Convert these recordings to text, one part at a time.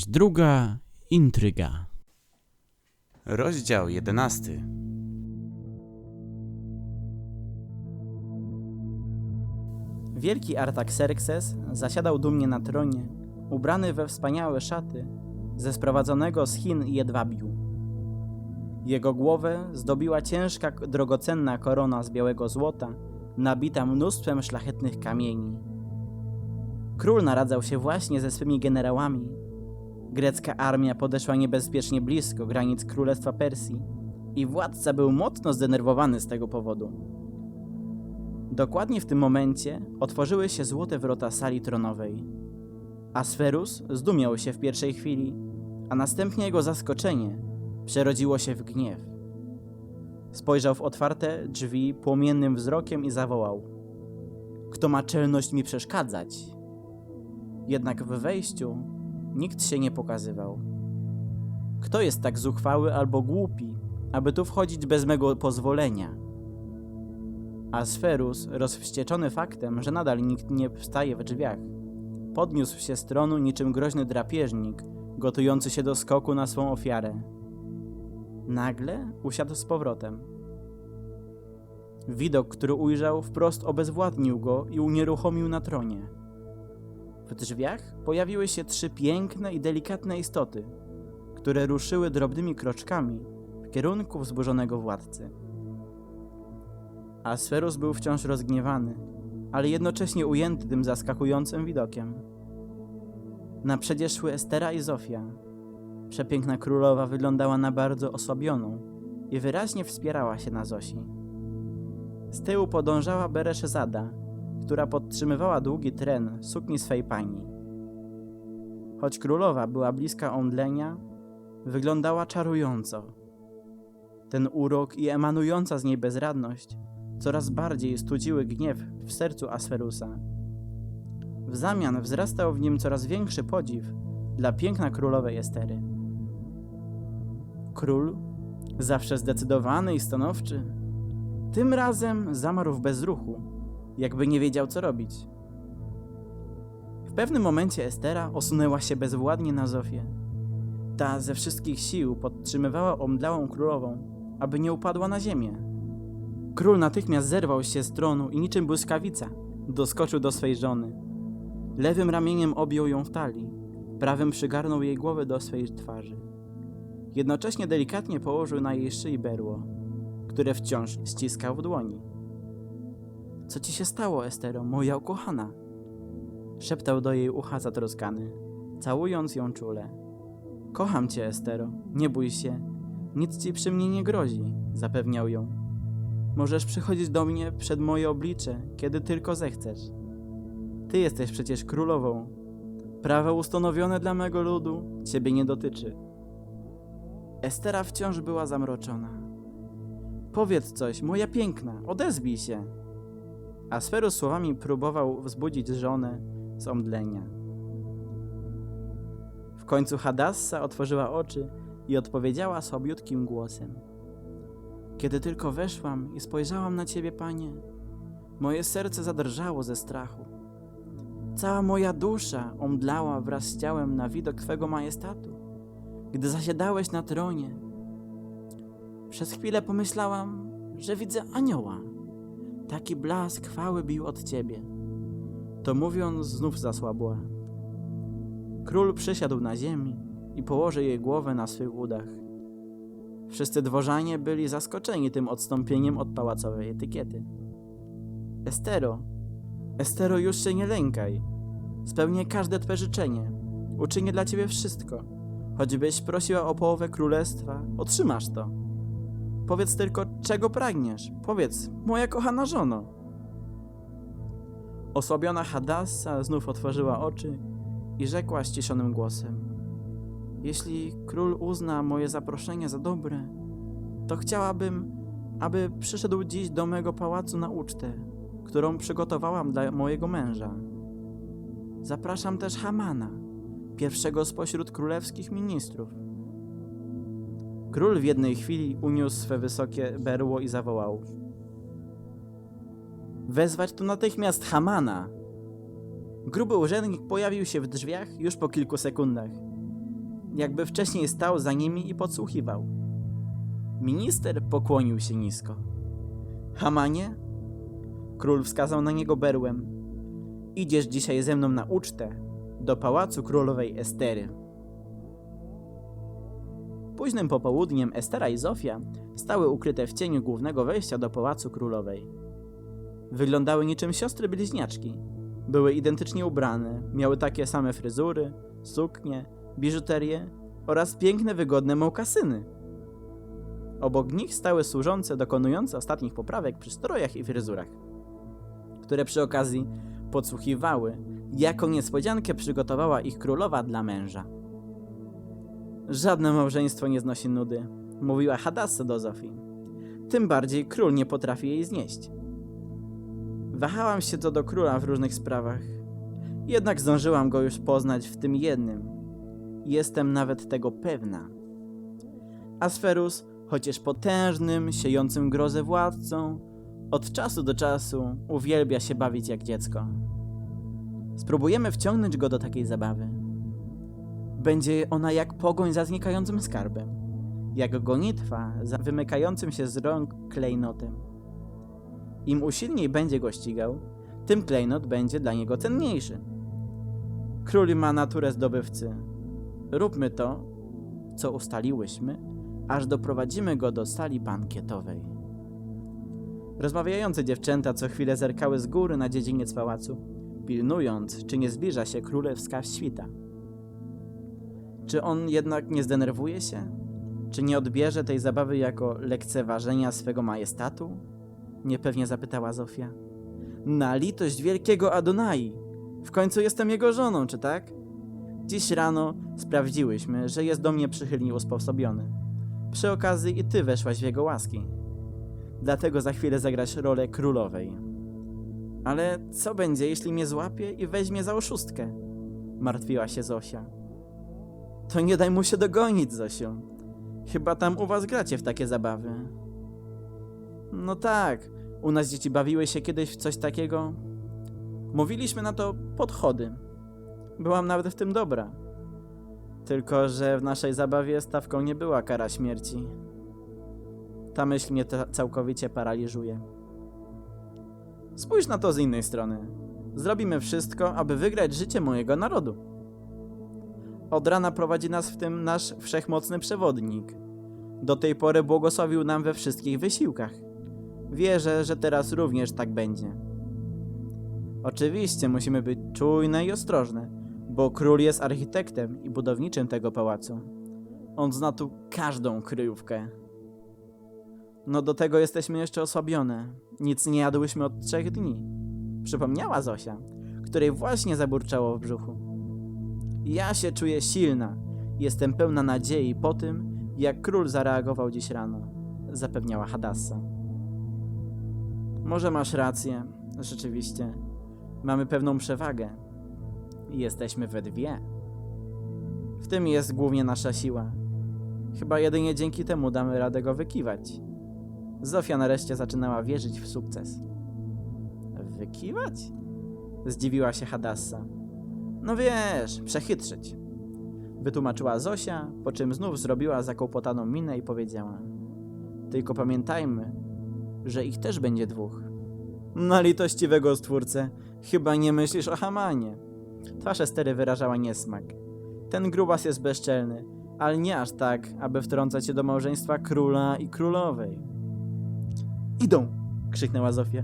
Część druga. Intryga. Rozdział 11. Wielki Artaxerxes zasiadał dumnie na tronie, ubrany we wspaniałe szaty, ze sprowadzonego z Chin jedwabiu. Jego głowę zdobiła ciężka, drogocenna korona z białego złota, nabita mnóstwem szlachetnych kamieni. Król naradzał się właśnie ze swymi generałami. Grecka armia podeszła niebezpiecznie blisko granic Królestwa Persji i władca był mocno zdenerwowany z tego powodu. Dokładnie w tym momencie otworzyły się złote wrota sali tronowej. Asferus zdumiał się w pierwszej chwili, a następnie jego zaskoczenie przerodziło się w gniew. Spojrzał w otwarte drzwi płomiennym wzrokiem i zawołał: Kto ma czelność mi przeszkadzać? Jednak w wejściu nikt się nie pokazywał. Kto jest tak zuchwały albo głupi, aby tu wchodzić bez mego pozwolenia? Asferus, rozwścieczony faktem, że nadal nikt nie wstaje w drzwiach, podniósł się z tronu niczym groźny drapieżnik, gotujący się do skoku na swą ofiarę. Nagle usiadł z powrotem. Widok, który ujrzał, wprost obezwładnił go i unieruchomił na tronie. W drzwiach pojawiły się trzy piękne i delikatne istoty, które ruszyły drobnymi kroczkami w kierunku wzburzonego władcy. Asferus był wciąż rozgniewany, ale jednocześnie ujęty tym zaskakującym widokiem. Naprzecie szły Estera i Zofia. Przepiękna królowa wyglądała na bardzo osłabioną i wyraźnie wspierała się na Zosi. Z tyłu podążała Bereszezada, która podtrzymywała długi tren sukni swej pani. Choć królowa była bliska omdlenia, wyglądała czarująco. Ten urok i emanująca z niej bezradność coraz bardziej studziły gniew w sercu Asferusa. W zamian wzrastał w nim coraz większy podziw dla piękna królowej Estery. Król, zawsze zdecydowany i stanowczy, tym razem zamarł w bezruchu, jakby nie wiedział co robić. W pewnym momencie Estera osunęła się bezwładnie na Zofię. Ta ze wszystkich sił podtrzymywała omdlałą królową, aby nie upadła na ziemię. Król natychmiast zerwał się z tronu i niczym błyskawica doskoczył do swej żony. Lewym ramieniem objął ją w talii, prawym przygarnął jej głowę do swej twarzy. Jednocześnie delikatnie położył na jej szyi berło, które wciąż ściskał w dłoni. Co ci się stało, Estero, moja ukochana? Szeptał do jej ucha zatroskany, całując ją czule. Kocham cię, Estero, nie bój się, nic ci przy mnie nie grozi, zapewniał ją. Możesz przychodzić do mnie przed moje oblicze, kiedy tylko zechcesz. Ty jesteś przecież królową. Prawo ustanowione dla mego ludu ciebie nie dotyczy. Estera wciąż była zamroczona. Powiedz coś, moja piękna, odezwij się. Asferus słowami próbował wzbudzić żonę z omdlenia. W końcu Hadassa otworzyła oczy i odpowiedziała słabiutkim głosem. Kiedy tylko weszłam i spojrzałam na ciebie, panie, moje serce zadrżało ze strachu. Cała moja dusza omdlała wraz z ciałem na widok twego majestatu, gdy zasiadałeś na tronie. Przez chwilę pomyślałam, że widzę anioła. Taki blask chwały bił od ciebie. To mówiąc, znów zasłabła. Król przysiadł na ziemi i położył jej głowę na swych udach. Wszyscy dworzanie byli zaskoczeni tym odstąpieniem od pałacowej etykiety. Estero, Estero, już się nie lękaj. Spełnię każde twe życzenie. Uczynię dla ciebie wszystko. Choćbyś prosiła o połowę królestwa, otrzymasz to. Powiedz tylko, czego pragniesz. Powiedz, moja kochana żono. Osłabiona Hadassa znów otworzyła oczy i rzekła ściszonym głosem. Jeśli król uzna moje zaproszenie za dobre, to chciałabym, aby przyszedł dziś do mego pałacu na ucztę, którą przygotowałam dla mojego męża. Zapraszam też Hamana, pierwszego spośród królewskich ministrów. Król w jednej chwili uniósł swe wysokie berło i zawołał: Wezwać tu natychmiast Hamana! Gruby urzędnik pojawił się w drzwiach już po kilku sekundach. jakby wcześniej stał za nimi i podsłuchiwał. Minister pokłonił się nisko. Hamanie? Król wskazał na niego berłem. Idziesz dzisiaj ze mną na ucztę do pałacu królowej Estery. Późnym popołudniem Estera i Zofia stały ukryte w cieniu głównego wejścia do pałacu królowej. Wyglądały niczym siostry bliźniaczki. Były identycznie ubrane, miały takie same fryzury, suknie, biżuterię oraz piękne, wygodne mokasyny. Obok nich stały służące dokonujące ostatnich poprawek przy strojach i fryzurach, które przy okazji podsłuchiwały, jaką niespodziankę przygotowała ich królowa dla męża. Żadne małżeństwo nie znosi nudy, mówiła Hadassa do Zofii. Tym bardziej król nie potrafi jej znieść. Wahałam się co do króla w różnych sprawach, jednak zdążyłam go już poznać w tym jednym. Jestem nawet tego pewna. Asferus, chociaż potężnym, siejącym grozę władcą, od czasu do czasu uwielbia się bawić jak dziecko. Spróbujemy wciągnąć go do takiej zabawy. Będzie ona jak pogoń za znikającym skarbem, jak gonitwa za wymykającym się z rąk klejnotem. Im usilniej będzie go ścigał, tym klejnot będzie dla niego cenniejszy. Król ma naturę zdobywcy. Róbmy to, co ustaliłyśmy, aż doprowadzimy go do sali bankietowej. Rozmawiające dziewczęta co chwilę zerkały z góry na dziedziniec pałacu, pilnując, czy nie zbliża się królewska świta. Czy on jednak nie zdenerwuje się? Czy nie odbierze tej zabawy jako lekceważenia swego majestatu? Niepewnie zapytała Zofia. Na litość wielkiego Adonai! W końcu jestem jego żoną, czy tak? Dziś rano sprawdziłyśmy, że jest do mnie przychylnie usposobiony. Przy okazji i ty weszłaś w jego łaski. Dlatego za chwilę zagrasz rolę królowej. Ale co będzie, jeśli mnie złapie i weźmie za oszustkę? Martwiła się Zosia. To nie daj mu się dogonić, Zosiu. Chyba tam u was gracie w takie zabawy. No tak, u nas dzieci bawiły się kiedyś w coś takiego. Mówiliśmy na to podchody. Byłam nawet w tym dobra. Tylko, że w naszej zabawie stawką nie była kara śmierci. Ta myśl mnie całkowicie paraliżuje. Spójrz na to z innej strony. Zrobimy wszystko, aby wygrać życie mojego narodu. Od rana prowadzi nas w tym nasz wszechmocny przewodnik. Do tej pory błogosławił nam we wszystkich wysiłkach. Wierzę, że teraz również tak będzie. Oczywiście musimy być czujne i ostrożne, bo król jest architektem i budowniczym tego pałacu. On zna tu każdą kryjówkę. No do tego jesteśmy jeszcze osłabione. Nic nie jadłyśmy od trzech dni. Przypomniała Zosia, której właśnie zaburczało w brzuchu. Ja się czuję silna. Jestem pełna nadziei po tym, jak król zareagował dziś rano, zapewniała Hadassa. Może masz rację, rzeczywiście. Mamy pewną przewagę. Jesteśmy we dwie. W tym jest głównie nasza siła. Chyba jedynie dzięki temu damy radę go wykiwać. Zofia nareszcie zaczynała wierzyć w sukces. Wykiwać? Zdziwiła się Hadassa. No wiesz, przechytrzyć. Wytłumaczyła Zosia, po czym znów zrobiła zakłopotaną minę i powiedziała: Tylko pamiętajmy, że ich też będzie dwóch. Na litościwego stwórcę, chyba nie myślisz o Hamanie. Twarz Estery wyrażała niesmak. Ten grubas jest bezczelny, ale nie aż tak, aby wtrącać się do małżeństwa króla i królowej. Idą! krzyknęła Zofia.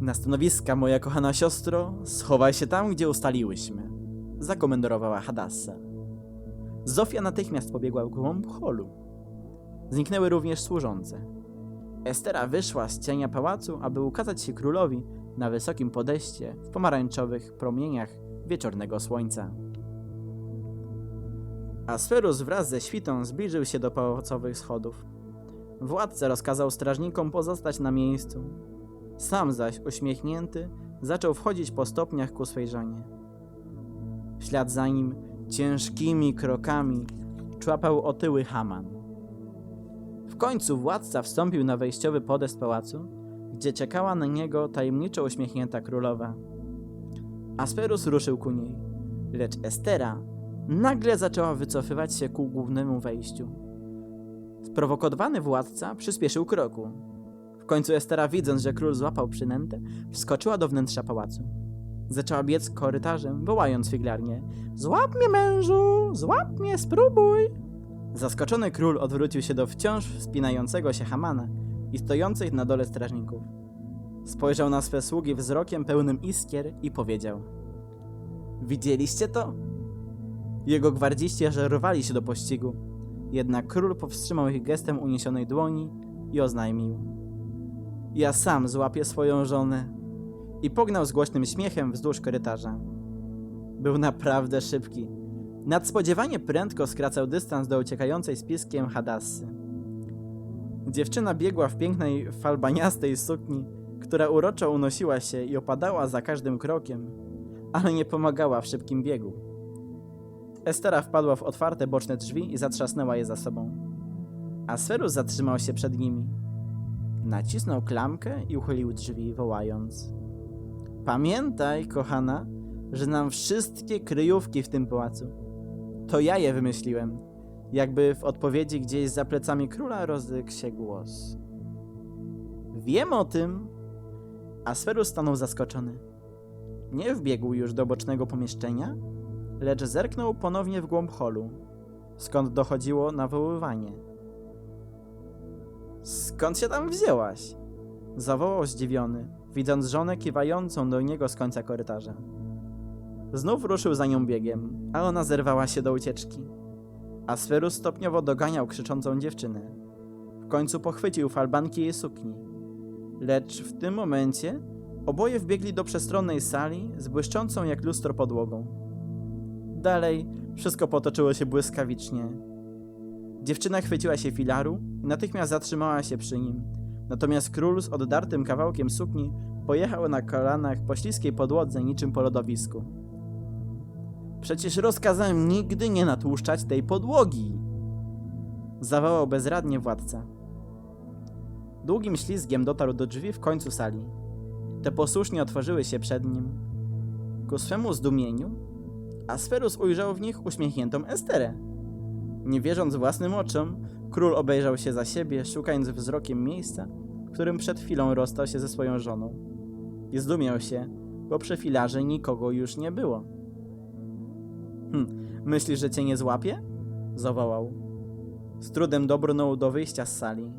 Na stanowiska, moja kochana siostro, schowaj się tam, gdzie ustaliłyśmy, zakomendowała Hadassa. Zofia natychmiast pobiegła głąb holu. Zniknęły również służące. Estera wyszła z cienia pałacu, aby ukazać się królowi na wysokim podejście w pomarańczowych promieniach wieczornego słońca. Asferus wraz ze świtą zbliżył się do pałacowych schodów. Władca rozkazał strażnikom pozostać na miejscu. Sam zaś, uśmiechnięty, zaczął wchodzić po stopniach ku swej żonie. W ślad za nim, ciężkimi krokami, człapał otyły Haman. W końcu władca wstąpił na wejściowy podest pałacu, gdzie czekała na niego tajemniczo uśmiechnięta królowa. Asperus ruszył ku niej, lecz Estera nagle zaczęła wycofywać się ku głównemu wejściu. Sprowokowany władca przyspieszył kroku. W końcu Estera, widząc, że król złapał przynętę, wskoczyła do wnętrza pałacu. Zaczęła biec korytarzem, wołając figlarnie: Złap mnie, mężu! Złap mnie, spróbuj! Zaskoczony król odwrócił się do wciąż wspinającego się Hamana i stojących na dole strażników. Spojrzał na swe sługi wzrokiem pełnym iskier i powiedział: Widzieliście to? Jego gwardziści aż rwali się do pościgu, jednak król powstrzymał ich gestem uniesionej dłoni i oznajmił: Ja sam złapię swoją żonę. I pognał z głośnym śmiechem wzdłuż korytarza. Był naprawdę szybki. Nadspodziewanie prędko skracał dystans do uciekającej z piskiem Hadassy. Dziewczyna biegła w pięknej falbaniastej sukni, która uroczo unosiła się i opadała za każdym krokiem, ale nie pomagała w szybkim biegu. Estera wpadła w otwarte boczne drzwi i zatrzasnęła je za sobą. Asferus zatrzymał się przed nimi. Nacisnął klamkę i uchylił drzwi, wołając: Pamiętaj, kochana, że znam wszystkie kryjówki w tym pałacu. To ja je wymyśliłem. Jakby w odpowiedzi gdzieś za plecami króla rozległ się głos. Wiem o tym. Asferus stanął zaskoczony. Nie wbiegł już do bocznego pomieszczenia, lecz zerknął ponownie w głąb holu, skąd dochodziło nawoływanie. Skąd się tam wzięłaś? Zawołał zdziwiony, widząc żonę kiwającą do niego z końca korytarza. Znów ruszył za nią biegiem, a ona zerwała się do ucieczki. Asferus stopniowo doganiał krzyczącą dziewczynę. W końcu pochwycił falbanki jej sukni. Lecz w tym momencie oboje wbiegli do przestronnej sali z błyszczącą jak lustro podłogą. Dalej wszystko potoczyło się błyskawicznie. Dziewczyna chwyciła się filaru i natychmiast zatrzymała się przy nim. Natomiast król z oddartym kawałkiem sukni pojechał na kolanach po śliskiej podłodze niczym po lodowisku. Przecież rozkazałem nigdy nie natłuszczać tej podłogi! Zawołał bezradnie władca. Długim ślizgiem dotarł do drzwi w końcu sali. Te posłusznie otworzyły się przed nim. Ku swemu zdumieniu, Asferus ujrzał w nich uśmiechniętą Esterę. Nie wierząc własnym oczom, król obejrzał się za siebie, szukając wzrokiem miejsca, w którym przed chwilą rozstał się ze swoją żoną. I zdumiał się, bo przy filarze nikogo już nie było. Hm, myślisz, że cię nie złapie? zawołał. Z trudem dobrnął do wyjścia z sali.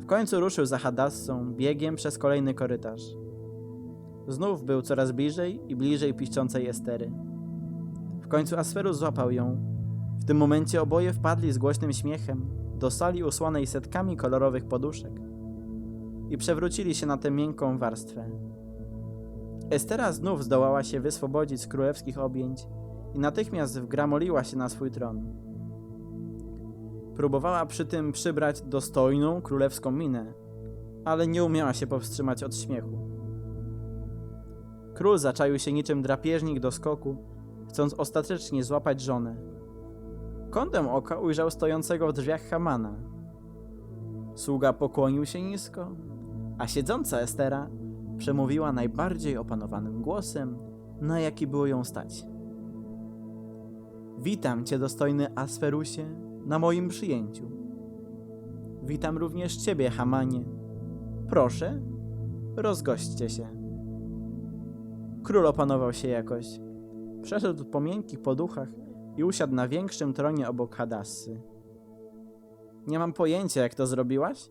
W końcu ruszył za Hadassą biegiem przez kolejny korytarz. Znów był coraz bliżej i bliżej piszczącej Estery. W końcu Asferus złapał ją. W tym momencie oboje wpadli z głośnym śmiechem do sali usłanej setkami kolorowych poduszek i przewrócili się na tę miękką warstwę. Estera znów zdołała się wyswobodzić z królewskich objęć i natychmiast wgramoliła się na swój tron. Próbowała przy tym przybrać dostojną królewską minę, ale nie umiała się powstrzymać od śmiechu. Król zaczaił się niczym drapieżnik do skoku, chcąc ostatecznie złapać żonę. Kątem oka ujrzał stojącego w drzwiach Hamana. Sługa pokłonił się nisko, a siedząca Estera przemówiła najbardziej opanowanym głosem, na jaki było ją stać. Witam cię, dostojny Asferusie, na moim przyjęciu. Witam również ciebie, Hamanie. Proszę, rozgośćcie się. Król opanował się jakoś. Przeszedł po miękkich poduchach i usiadł na większym tronie obok Hadassy. Nie mam pojęcia, jak to zrobiłaś,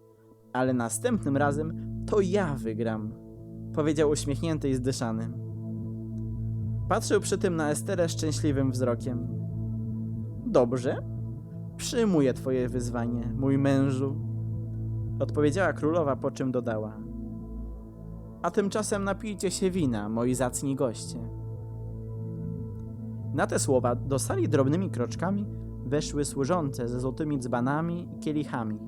ale następnym razem to ja wygram, powiedział uśmiechnięty i zdyszany. Patrzył przy tym na Esterę szczęśliwym wzrokiem. Dobrze, przyjmuję twoje wyzwanie, mój mężu, odpowiedziała królowa, po czym dodała. A tymczasem napijcie się wina, moi zacni goście. Na te słowa do sali drobnymi kroczkami weszły służące ze złotymi dzbanami i kielichami.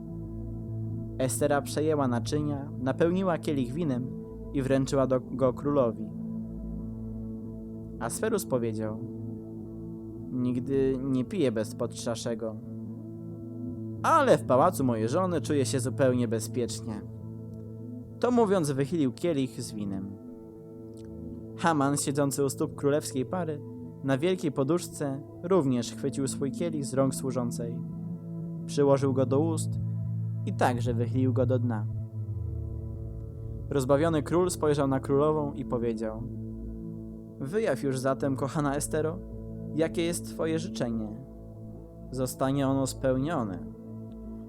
Estera przejęła naczynia, napełniła kielich winem i wręczyła do, go królowi. Asferus powiedział: Nigdy nie piję bez podczaszego, ale w pałacu mojej żony czuję się zupełnie bezpiecznie. To mówiąc, wychylił kielich z winem. Haman, siedzący u stóp królewskiej pary, Na wielkiej poduszce również chwycił swój kielich z rąk służącej. Przyłożył go do ust i także wychylił go do dna. Rozbawiony król spojrzał na królową i powiedział: Wyjaw już zatem, kochana Estero, jakie jest twoje życzenie. Zostanie ono spełnione.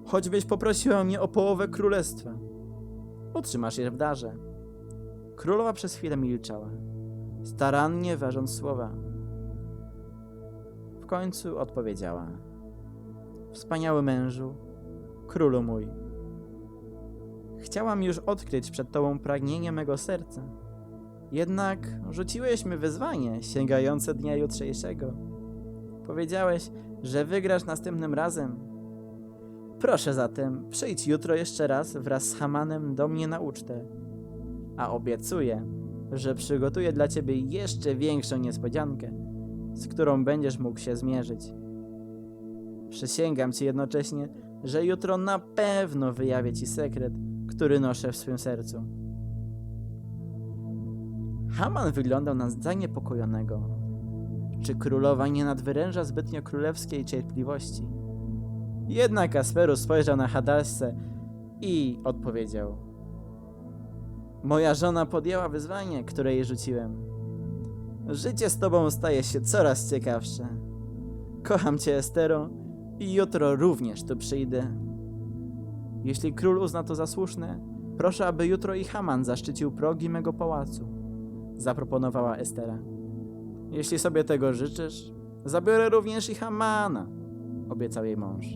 Choćbyś poprosiła mnie o połowę królestwa. Otrzymasz je w darze. Królowa przez chwilę milczała, starannie ważąc słowa. Końcu odpowiedziała: Wspaniały mężu, królu mój. Chciałam już odkryć przed tobą pragnienie mego serca. Jednak rzuciłeś mi wyzwanie sięgające dnia jutrzejszego. Powiedziałeś, że wygrasz następnym razem. Proszę zatem, przyjdź jutro jeszcze raz wraz z Hamanem do mnie na ucztę. A obiecuję, że przygotuję dla ciebie jeszcze większą niespodziankę, z którą będziesz mógł się zmierzyć. Przysięgam ci jednocześnie, że jutro na pewno wyjawię ci sekret, który noszę w swym sercu. Haman wyglądał na zaniepokojonego. Czy królowa nie nadwyręża zbytnio królewskiej cierpliwości? Jednak Asperus spojrzał na Hadassę i odpowiedział: Moja żona podjęła wyzwanie, które jej rzuciłem. Życie z tobą staje się coraz ciekawsze. Kocham cię, Estero, i jutro również tu przyjdę. Jeśli król uzna to za słuszne, proszę, aby jutro i Haman zaszczycił progi mego pałacu, zaproponowała Estera. Jeśli sobie tego życzysz, zabiorę również i Hamana, obiecał jej mąż.